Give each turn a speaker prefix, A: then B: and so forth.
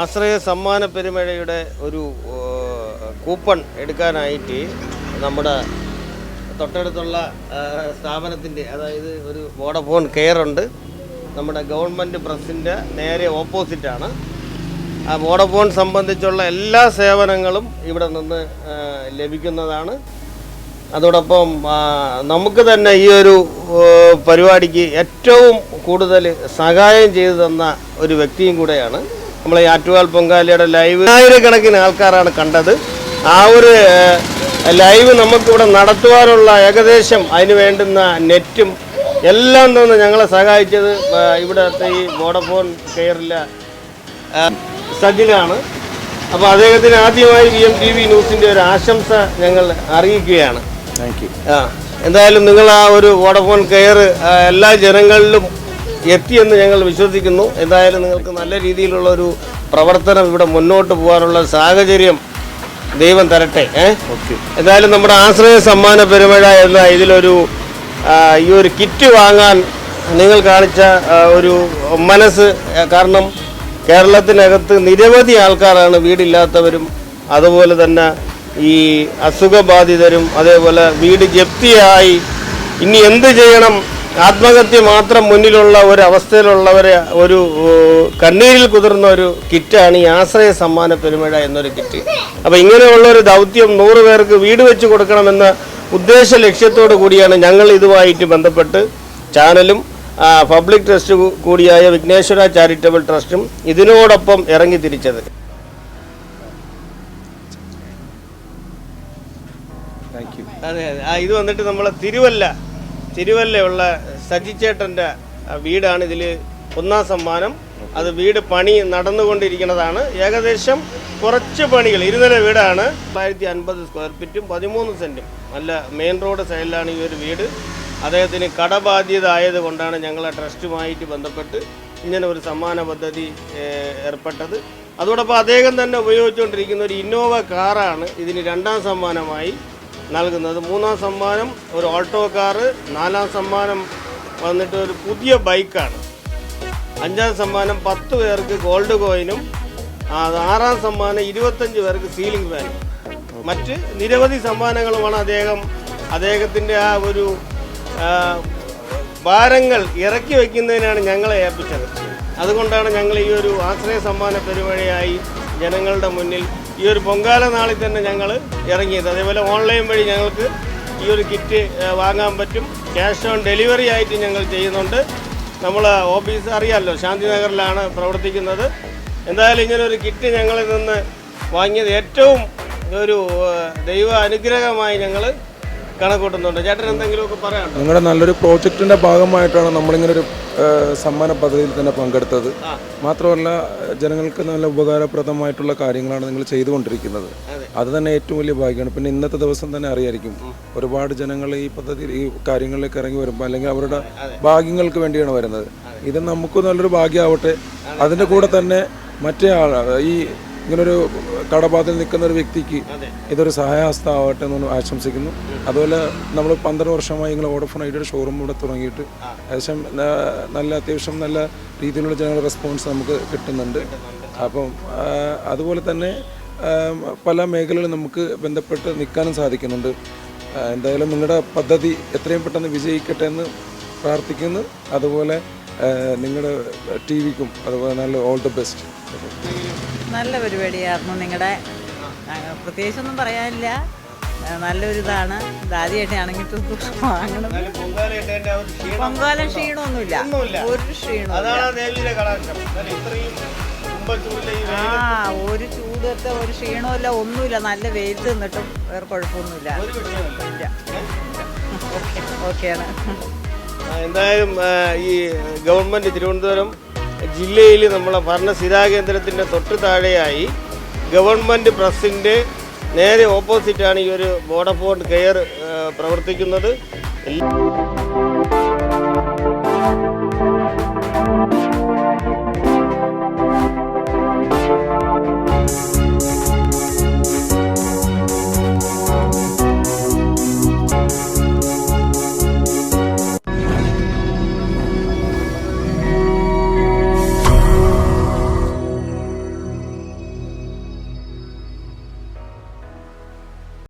A: ആശ്രയ സമ്മാന പെരുമഴയുടെ ഒരു കൂപ്പൺ എടുക്കാനായിട്ട് നമ്മുടെ തൊട്ടടുത്തുള്ള സ്ഥാപനത്തിന്റെ അതായത് ഒരു വോഡഫോൺ കെയർ ഉണ്ട്. നമ്മുടെ ഗവൺമെന്റ് പ്രസിന്റെ നേരെ ഓപ്പോസിറ്റാണ്. ആ വോഡഫോൺ സംബന്ധിച്ചുള്ള എല്ലാ സേവനങ്ങളും ഇവിടെ നിന്ന് ലഭിക്കുന്നതാണ്. അതോടൊപ്പം നമുക്ക് തന്നെ ഈ ഒരു പരിപാടിക്ക് ഏറ്റവും കൂടുതൽ സഹായം ചെയ്തു തന്ന ഒരു വ്യക്തിയും കൂടെയാണ് നമ്മളെ ഈ ആറ്റുകാൽ പൊങ്കാലയുടെ ലൈവ് ആയിരക്കണക്കിന് ആൾക്കാരാണ് കണ്ടത്. ആ ഒരു ലൈവ് നമുക്കിവിടെ നടത്തുവാനുള്ള ഏകദേശം അതിന് വേണ്ടുന്ന നെറ്റും എല്ലാം തന്നെ ഞങ്ങളെ സഹായിച്ചത് ഇവിടുത്തെ ഈ വോഡഫോൺ കെയറിലെ സജിലാണ് അപ്പോൾ അദ്ദേഹത്തിന് ആദ്യമായി വി എം ടി വി ന്യൂസിന്റെ ഒരു ആശംസ ഞങ്ങൾ അറിയിക്കുകയാണ്.
B: താങ്ക് യു
A: ആ എന്തായാലും നിങ്ങൾ ആ ഒരു വോഡഫോൺ കെയർ എല്ലാ ജനങ്ങളിലും എത്തിയെന്ന് ഞങ്ങൾ വിശ്വസിക്കുന്നു. എന്തായാലും നിങ്ങൾക്ക് നല്ല രീതിയിലുള്ള ഒരു പ്രവർത്തനം ഇവിടെ മുന്നോട്ട് പോകാനുള്ള സാഹചര്യം ദൈവം തരട്ടെ ഏഹ്
B: ഓക്കെ.
A: എന്തായാലും നമ്മുടെ ആശ്രയ സമ്മാന പെരുമഴ എന്ന ഇതിലൊരു ഈ ഒരു കിറ്റ് വാങ്ങാൻ നിങ്ങൾ കാണിച്ച ഒരു മനസ്സ് കാരണം കേരളത്തിനകത്ത് നിരവധി ആൾക്കാരാണ് വീടില്ലാത്തവരും അതുപോലെ തന്നെ ഈ അസുഖബാധിതരും അതേപോലെ വീട് ജപ്തിയായി. ഇനി എന്ത് ചെയ്യണം? ആത്മഹത്യ മാത്രം മുന്നിലുള്ള ഒരു അവസ്ഥയിലുള്ളവരെ ഒരു കണ്ണീരിൽ കുതിർന്ന ഒരു കിറ്റാണ് ഈ ആശ്രയ സമ്മാന പെരുമഴ എന്നൊരു കിറ്റ്. അപ്പോൾ ഇങ്ങനെയുള്ള ഒരു ദൗത്യം നൂറ് പേർക്ക് വീട് വെച്ച് കൊടുക്കണമെന്ന ഉദ്ദേശ ലക്ഷ്യത്തോടു കൂടിയാണ് ഞങ്ങൾ ഇതുമായിട്ട് ബന്ധപ്പെട്ട് ചാനലും പബ്ലിക് ട്രസ്റ്റ് കൂടിയായ വിഘ്നേശ്വര ചാരിറ്റബിൾ ട്രസ്റ്റും ഇതിനോടൊപ്പം ഇറങ്ങി തിരിച്ചത്. അതെ അതെ. ഇത് വന്നിട്ട് നമ്മളെ തിരുവല്ല തിരുവല്ലയുള്ള സജിച്ചേട്ടന്റെ വീടാണ് ഇതിൽ ഒന്നാം സമ്മാനം. അത് വീട് പണി നടന്നുകൊണ്ടിരിക്കുന്നതാണ്. ഏകദേശം കുറച്ച് പണികൾ ഇരുനില വീടാണ്. തൊള്ളായിരത്തി അൻപത് സ്ക്വയർ ഫീറ്റും പതിമൂന്ന് സെന്റും നല്ല മെയിൻ റോഡ് സൈഡിലാണ് ഈ ഒരു വീട്. അദ്ദേഹത്തിന് കടബാധ്യത ആയതുകൊണ്ടാണ് ഞങ്ങളെ ട്രസ്റ്റുമായിട്ട് ബന്ധപ്പെട്ട് ഇങ്ങനെ ഒരു സമ്മാന പദ്ധതി ഏർപ്പെട്ടത്. അതോടൊപ്പം അദ്ദേഹം തന്നെ ഉപയോഗിച്ചുകൊണ്ടിരിക്കുന്ന ഒരു ഇന്നോവ കാറാണ് ഇതിന് രണ്ടാം സമ്മാനമായി നൽകുന്നത്. മൂന്നാം സമ്മാനം ഒരു ഓട്ടോ കാറ് നാലാം സമ്മാനം വന്നിട്ട് ഒരു പുതിയ ബൈക്കാണ്. അഞ്ചാം സമ്മാനം പത്ത് പേർക്ക് ഗോൾഡ് കോയിനും ആറാം സമ്മാനം ഇരുപത്തഞ്ച് പേർക്ക് സീലിംഗ് ഫാനും. മറ്റ് നിരവധി സമ്മാനങ്ങളുമാണ് അദ്ദേഹം അദ്ദേഹത്തിന്റെ ആ ഒരു ഭാരങ്ങൾ ഇറക്കി വയ്ക്കുന്നതിനാണ് ഞങ്ങളെ ഏൽപ്പിച്ചത്. അതുകൊണ്ടാണ് ഞങ്ങൾ ഈ ഒരു ആശ്രയ സമ്മാന പരിപാടിയായി ജനങ്ങളുടെ മുന്നിൽ ഈ ഒരു പൊങ്കാല നാളിൽ തന്നെ ഞങ്ങൾ ഇറങ്ങിയത്. അതേപോലെ ഓൺലൈൻ വഴി ഞങ്ങൾക്ക് ഈ ഒരു കിറ്റ് വാങ്ങാൻ പറ്റും. ക്യാഷ് ഓൺ ഡെലിവറി ആയിട്ട് ഞങ്ങൾ ചെയ്യുന്നുണ്ട്. നമ്മൾ ഓഫീസ് അറിയാമല്ലോ ശാന്തിനഗറിലാണ് പ്രവർത്തിക്കുന്നത്. എന്തായാലും ഇങ്ങനൊരു കിറ്റ് ഞങ്ങളിൽ നിന്ന് വാങ്ങിയത് ഏറ്റവും ഒരു ദൈവ അനുഗ്രഹമായി ഞങ്ങൾ കണക്കൂട്ടുന്നുണ്ട്. ചേട്ടൻ എന്തെങ്കിലുമൊക്കെ പറയാം
B: നിങ്ങളുടെ നല്ലൊരു പ്രോജക്റ്റിന്റെ ഭാഗമായിട്ടാണ് നമ്മളിങ്ങനെ ഒരു സമ്മാന പദ്ധതിയിൽ തന്നെ പങ്കെടുത്തത്. മാത്രമല്ല ജനങ്ങൾക്ക് നല്ല ഉപകാരപ്രദമായിട്ടുള്ള കാര്യങ്ങളാണ് നിങ്ങൾ ചെയ്തുകൊണ്ടിരിക്കുന്നത്.
A: അതെ.
B: അത് തന്നെ ഏറ്റവും വലിയ ഭാഗ്യമാണ്. പിന്നെ ഇന്നത്തെ ദിവസം തന്നെ അറിയായിരിക്കും. ഒരുപാട് ജനങ്ങൾ ഈ പദ്ധതി ഈ കാര്യങ്ങളിലേക്ക് ഇറങ്ങി വരുമ്പോൾ അല്ലെങ്കിൽ അവരുടെ ഭാഗ്യങ്ങൾക്ക് വേണ്ടിയാണ് വരുന്നത്. ഇത് നമുക്ക് നല്ലൊരു ഭാഗ്യമാവട്ടെ. അതിന്റെ കൂടെ തന്നെ മറ്റേ ആൾ ഈ ഇങ്ങനൊരു കടബാധയിൽ നിൽക്കുന്ന ഒരു വ്യക്തിക്ക് ഇതൊരു സഹായഹസ്ത ആവട്ടെ എന്ന് ആശംസിക്കുന്നു അതുപോലെ നമ്മൾ പന്ത്രണ്ട് വർഷമായി ഇങ്ങനെ വോഡഫോൺ ഐഡിയുടെ ഷോറൂം ഇവിടെ തുടങ്ങിയിട്ട് ഏകദേശം നല്ല അത്യാവശ്യം നല്ല രീതിയിലുള്ള ജനങ്ങളുടെ റെസ്പോൺസ് നമുക്ക് കിട്ടുന്നുണ്ട്. അപ്പം അതുപോലെ തന്നെ പല മേഖലകളിലും നമുക്ക് ബന്ധപ്പെട്ട് നിൽക്കാനും സാധിക്കുന്നുണ്ട്. എന്തായാലും നിങ്ങളുടെ പദ്ധതി എത്രയും പെട്ടെന്ന് വിജയിക്കട്ടെ എന്ന് പ്രാർത്ഥിക്കുന്നു. അതുപോലെ നിങ്ങളുടെ ടി വിക്കും അതുപോലെ നല്ല ഓൾ ദി ബെസ്റ്റ്
C: നല്ല പരിപാടിയായിരുന്നു നിങ്ങളുടെ പ്രത്യേകിച്ചൊന്നും പറയാനില്ല. നല്ലൊരിതാണ് നല്ലൊരു ഇതാണ്. ഇതാദ്യമായിട്ട് ആണെങ്കിൽ വാങ്ങണം.
A: പൊങ്കാല
C: ക്ഷീണമൊന്നുമില്ല. ഒരു
A: ക്ഷീണം ആ
C: ഒരു ചൂടത്തെ ഒരു ക്ഷീണമില്ല ഒന്നുമില്ല. നല്ല വെയിൽ തിന്നിട്ടും വേറെ കുഴപ്പമൊന്നുമില്ല. ഓക്കെയാണ്.
A: എന്തായാലും ഈ ഗവൺമെന്റ് തിരുവനന്തപുരം ജില്ലയിൽ നമ്മളെ ഭരണ സ്ഥിരാകേന്ദ്രത്തിന്റെ തൊട്ട് താഴെയായി ഗവൺമെന്റ് പ്രസിന്റെ നേരെ ഓപ്പോസിറ്റാണ് ഈ ഒരു ബോഡഫോൺ കെയർ പ്രവർത്തിക്കുന്നത്. എല്ലാ